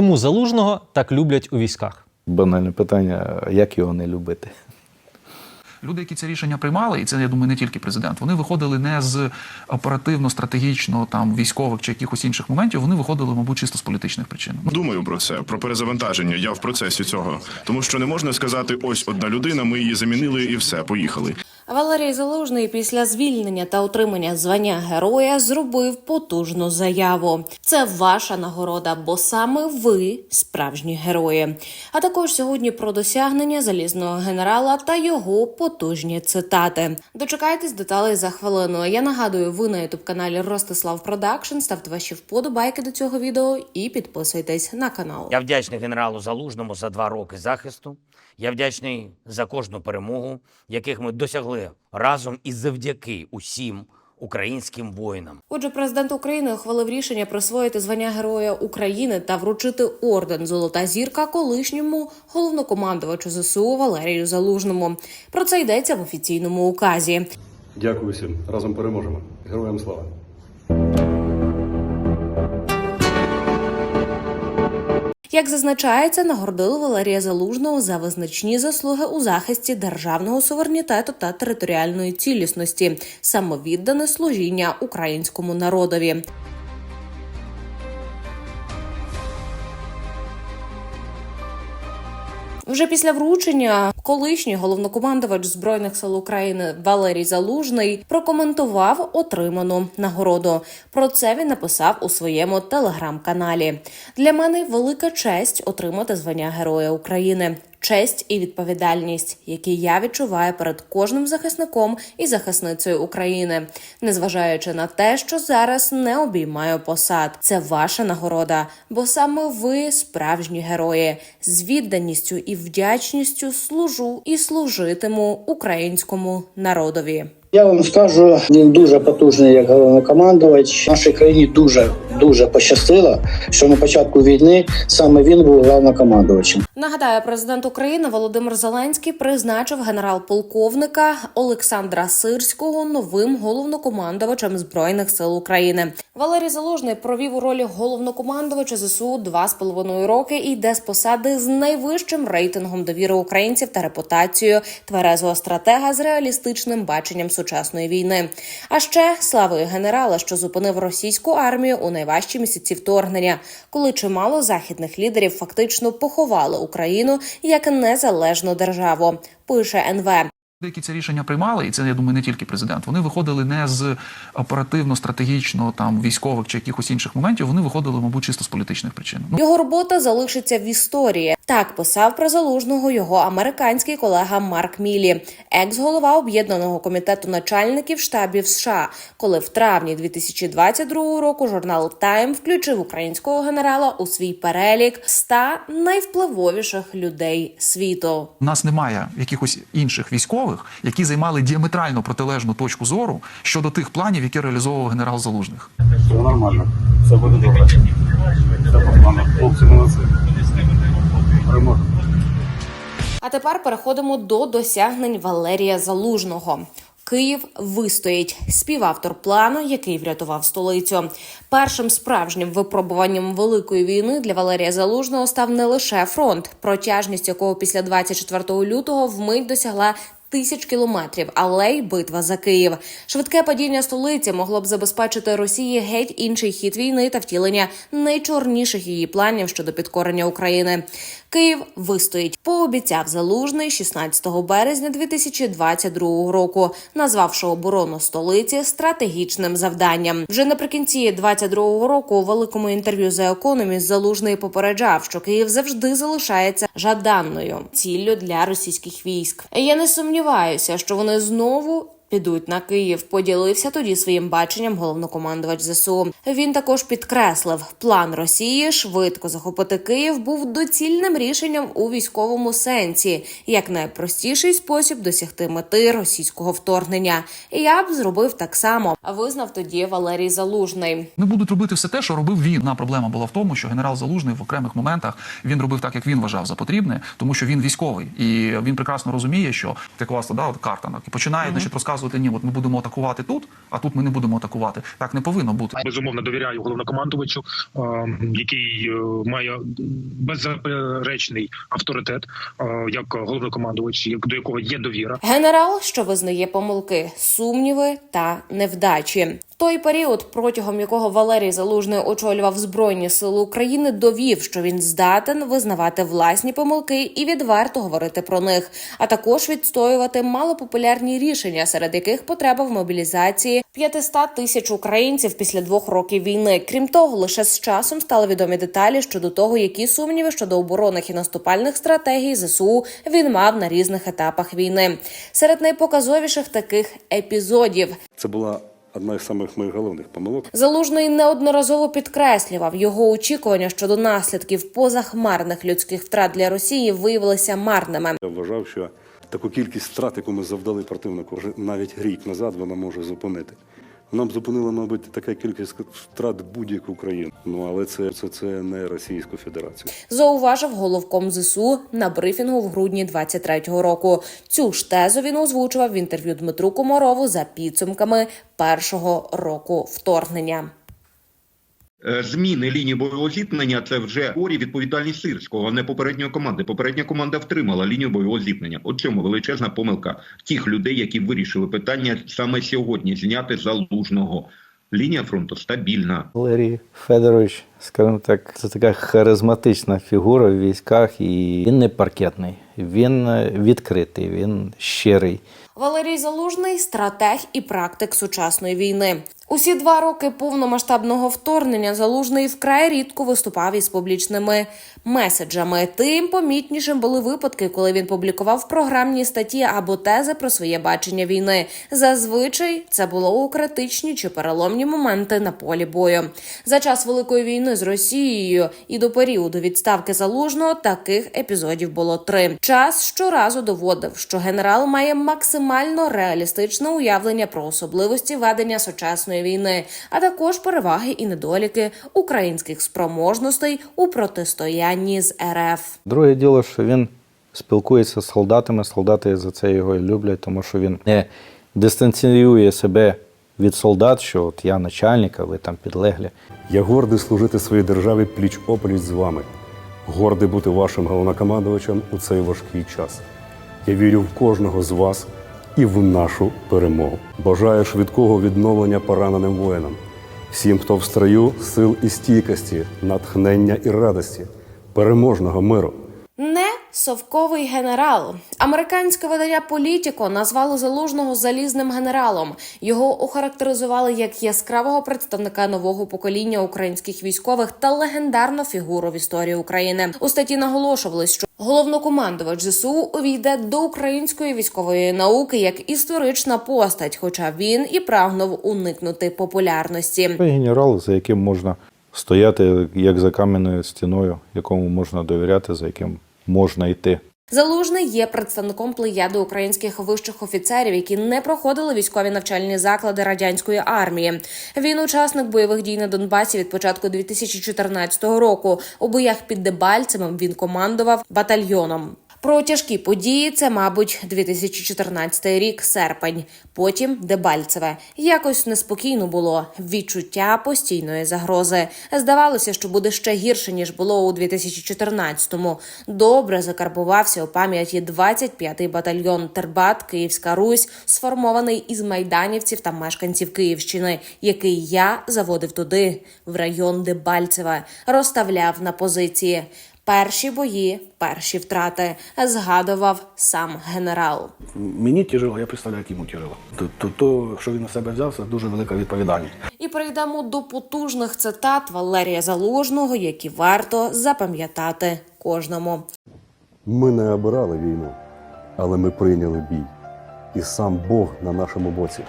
Чому залужного так люблять у військах? Банальне питання, як його не любити? Люди, які це рішення приймали, і це я думаю, не тільки президент. Вони виходили не з оперативно, стратегічно там військових чи якихось інших моментів. Вони виходили, мабуть, чисто з політичних причин. Думаю про це, про перезавантаження. Я в процесі цього. Тому що не можна сказати, ось одна людина, ми її замінили і все, поїхали. Валерій Залужний після звільнення та отримання звання героя зробив потужну заяву. Це ваша нагорода, бо саме ви справжні герої. А також сьогодні про досягнення залізного генерала та його потужні цитати. Дочекайтесь деталей за хвилину. Я нагадую, ви на ютуб каналі Ростислав Продакшн. Ставте ваші вподобайки до цього відео і підписуйтесь на канал. Я вдячний генералу Залужному за два роки захисту. Я вдячний за кожну перемогу, яких ми досягли разом і завдяки усім українським воїнам. Отже, президент України ухвалив рішення присвоїти звання Героя України та вручити орден Золота зірка колишньому головнокомандувачу ЗСУ Валерію Залужному. Про це йдеться в офіційному указі. Дякую всім. Разом переможемо. Героям слава. Як зазначається, нагородили Валерія Залужного за визначні заслуги у захисті державного суверенітету та територіальної цілісності, самовіддане служіння українському народові. Вже після вручення колишній головнокомандувач збройних сил України Валерій Залужний прокоментував отриману нагороду. Про це він написав у своєму телеграм-каналі. Для мене велика честь отримати звання Героя України. Честь і відповідальність, які я відчуваю перед кожним захисником і захисницею України, незважаючи на те, що зараз не обіймаю посад. Це ваша нагорода, бо саме ви справжні герої з відданістю і вдячністю служу і служитиму українському народові. Я вам скажу, він дуже потужний як головнокомандувач. Нашій країні дуже дуже пощастило, що на початку війни саме він був головнокомандувачем. Нагадаю, президент України Володимир Зеленський призначив генерал-полковника Олександра Сирського новим головнокомандувачем збройних сил України. Валерій Залужний провів у ролі головнокомандувача ЗСУ два з половиною роки і йде з посади з найвищим рейтингом довіри українців та репутацією тверезого стратега з реалістичним баченням сучасної війни. А ще славою генерала, що зупинив російську армію у найважчі місяці вторгнення, коли чимало західних лідерів фактично поховали Україну як незалежну державу. Пише НВ. Люди, які це рішення приймали, і це я думаю, не тільки президент. Вони виходили не з оперативно, стратегічно там військових чи якихось інших моментів. Вони виходили, мабуть, чисто з політичних причин. Ну Його робота залишиться в історії. Так писав про залужного його американський колега Марк Мілі, екс-голова об'єднаного комітету начальників штабів США, коли в травні 2022 року журнал Time включив українського генерала у свій перелік 100 найвпливовіших людей світу. У нас немає якихось інших військових, які займали діаметрально протилежну точку зору щодо тих планів, які реалізовував генерал Залужних. Все нормально. Все буде добре. Все по плану. Хлопці молодці. Переможемо. А тепер переходимо до досягнень Валерія Залужного. Київ вистоїть співавтор плану, який врятував столицю. Першим справжнім випробуванням великої війни для Валерія Залужного став не лише фронт, протяжність якого після 24 лютого вмить досягла. Тисяч кілометрів, але й битва за Київ. Швидке падіння столиці могло б забезпечити Росії геть інший хід війни та втілення найчорніших її планів щодо підкорення України. Київ вистоїть, пообіцяв залужний 16 березня 2022 року, назвавши оборону столиці стратегічним завданням. Вже наприкінці 22 року у великому інтерв'ю за економіст залужний попереджав, що Київ завжди залишається жаданною ціллю для російських військ. Я не сумніваюся, що вони знову. Підуть на Київ. Поділився тоді своїм баченням головнокомандувач ЗСУ. Він також підкреслив, план Росії швидко захопити Київ був доцільним рішенням у військовому сенсі, як найпростіший спосіб досягти мети російського вторгнення. І я б зробив так само. Визнав тоді Валерій Залужний. Вони будуть робити все те, що робив він. Одна проблема була в тому, що генерал Залужний в окремих моментах він робив так, як він вважав за потрібне, тому що він військовий, і він прекрасно розуміє, що у вас да, от карта і починає значить, розказувати. Показувати, ні, от ми будемо атакувати тут, а тут ми не будемо атакувати. Так не повинно бути. безумовно довіряю головнокомандувачу, е, який е, має беззаперечний авторитет е, як головнокомандувач, як до якого є довіра. Генерал, що визнає помилки, сумніви та невдачі. Той період, протягом якого Валерій Залужний очолював Збройні Сили України, довів, що він здатен визнавати власні помилки і відверто говорити про них, а також відстоювати малопопулярні рішення, серед яких потреба в мобілізації 500 тисяч українців після двох років війни. Крім того, лише з часом стали відомі деталі щодо того, які сумніви щодо оборонних і наступальних стратегій ЗСУ він мав на різних етапах війни. Серед найпоказовіших таких епізодів Це була одна із самих моїх головних помилок. Залужний неодноразово підкреслював його очікування щодо наслідків позахмарних людських втрат для Росії виявилися марними. Я вважав, що таку кількість втрат, яку ми завдали противнику вже навіть рік назад, вона може зупинити. Б зупинила, мабуть, така кількість втрат будь-яку країну. Ну але це, це, це не Російську Федерацію. Зауважив головком ЗСУ на брифінгу в грудні 23-го року. Цю ж тезу він озвучував в інтерв'ю Дмитру Комарову за підсумками першого року вторгнення. Е, Зміни лінії бойового зіткнення це вже горі відповідальність сирського, а не попередньої команди. Попередня команда втримала лінію бойового зіткнення. От цьому величезна помилка тих людей, які вирішили питання саме сьогодні зняти залужного. Лінія фронту стабільна. Валерій Федорович, скажімо так, це така харизматична фігура в військах, і він не паркетний, він е, відкритий, він щирий. Валерій Залужний стратег і практик сучасної війни. Усі два роки повномасштабного вторгнення залужний вкрай рідко виступав із публічними меседжами. Тим помітнішим були випадки, коли він публікував програмні статті або тези про своє бачення війни. Зазвичай це було у критичні чи переломні моменти на полі бою. За час великої війни з Росією і до періоду відставки залужного таких епізодів було три. Час щоразу доводив, що генерал має максимально реалістичне уявлення про особливості ведення сучасної війни, а також переваги і недоліки українських спроможностей у протистоянні з РФ. Друге діло, що він спілкується з солдатами, солдати за це його і люблять, тому що він не дистанціює себе від солдат, що от я начальник, а ви там підлеглі. Я гордий служити своїй державі пліч опліч з вами. Гордий бути вашим головнокомандувачем у цей важкий час. Я вірю в кожного з вас і в нашу перемогу. Бажаю швидкого відновлення пораненим воїнам, всім, хто в строю, сил і стійкості, натхнення і радості, переможного миру. Не совковий генерал. Американське видання Політіко назвало залужного залізним генералом. Його охарактеризували як яскравого представника нового покоління українських військових та легендарну фігуру в історії України. У статті наголошувалось, що головнокомандувач ЗСУ увійде до української військової науки як історична постать, хоча він і прагнув уникнути популярності. Генерал, за яким можна стояти як за кам'яною стіною, якому можна довіряти, за яким можна йти. Залужний є представником плеяди українських вищих офіцерів, які не проходили військові навчальні заклади радянської армії. Він учасник бойових дій на Донбасі від початку 2014 року. У боях під Дебальцевим він командував батальйоном. Про тяжкі події це, мабуть, 2014 рік, серпень. Потім Дебальцеве. Якось неспокійно було відчуття постійної загрози. Здавалося, що буде ще гірше ніж було у 2014-му. Добре закарбувався у пам'яті 25-й батальйон Тербат, Київська Русь, сформований із майданівців та мешканців Київщини, який я заводив туди, в район Дебальцеве, розставляв на позиції. Перші бої, перші втрати згадував сам генерал. Мені тяжело, я представляю, як йому тяжело. То, то, то, що він на себе взяв, це дуже велика відповідальність. І перейдемо до потужних цитат Валерія Залужного, які варто запам'ятати кожному. Ми не обирали війну, але ми прийняли бій. І сам Бог на нашому боці.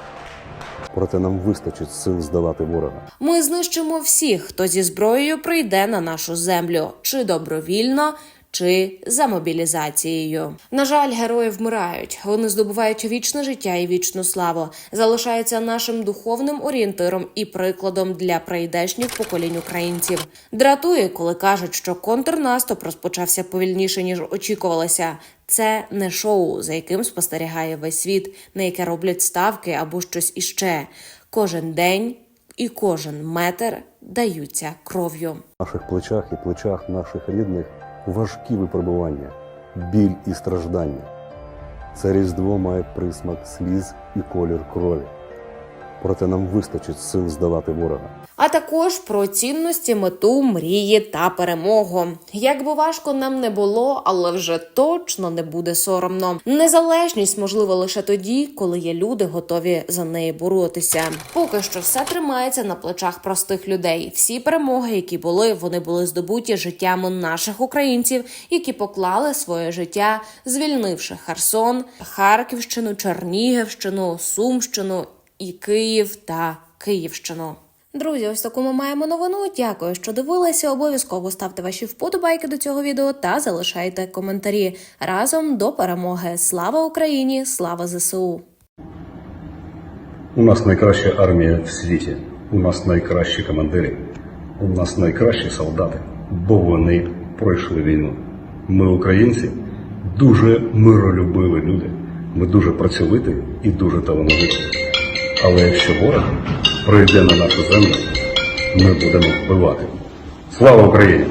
Проте нам вистачить сил здолати ворога. Ми знищимо всіх, хто зі зброєю прийде на нашу землю, чи добровільно, чи за мобілізацією. На жаль, герої вмирають. Вони здобувають вічне життя і вічну славу, залишаються нашим духовним орієнтиром і прикладом для прийдешніх поколінь українців. Дратує, коли кажуть, що контрнаступ розпочався повільніше ніж очікувалося. Це не шоу, за яким спостерігає весь світ, на яке роблять ставки або щось іще. Кожен день і кожен метр даються кров'ю. На наших плечах і плечах наших рідних важкі випробування, біль і страждання. Це різдво має присмак сліз і колір крові. Проте нам вистачить сил здолати ворога. А також про цінності, мету, мрії та перемогу. Як би важко нам не було, але вже точно не буде соромно. Незалежність можлива лише тоді, коли є люди, готові за неї боротися. Поки що все тримається на плечах простих людей. Всі перемоги, які були, вони були здобуті життями наших українців, які поклали своє життя, звільнивши Херсон, Харківщину, Чернігівщину, Сумщину і Київ та Київщину. Друзі, ось таку ми маємо новину. Дякую, що дивилися. Обов'язково ставте ваші вподобайки до цього відео та залишайте коментарі. Разом до перемоги. Слава Україні! Слава ЗСУ! У нас найкраща армія в світі. У нас найкращі командири. У нас найкращі солдати, бо вони пройшли війну. Ми, українці, дуже миролюбиві люди. Ми дуже працьовиті і дуже талановиті. Але якщо ворог прийде на нашу землю, ми будемо вбивати. Слава Україні!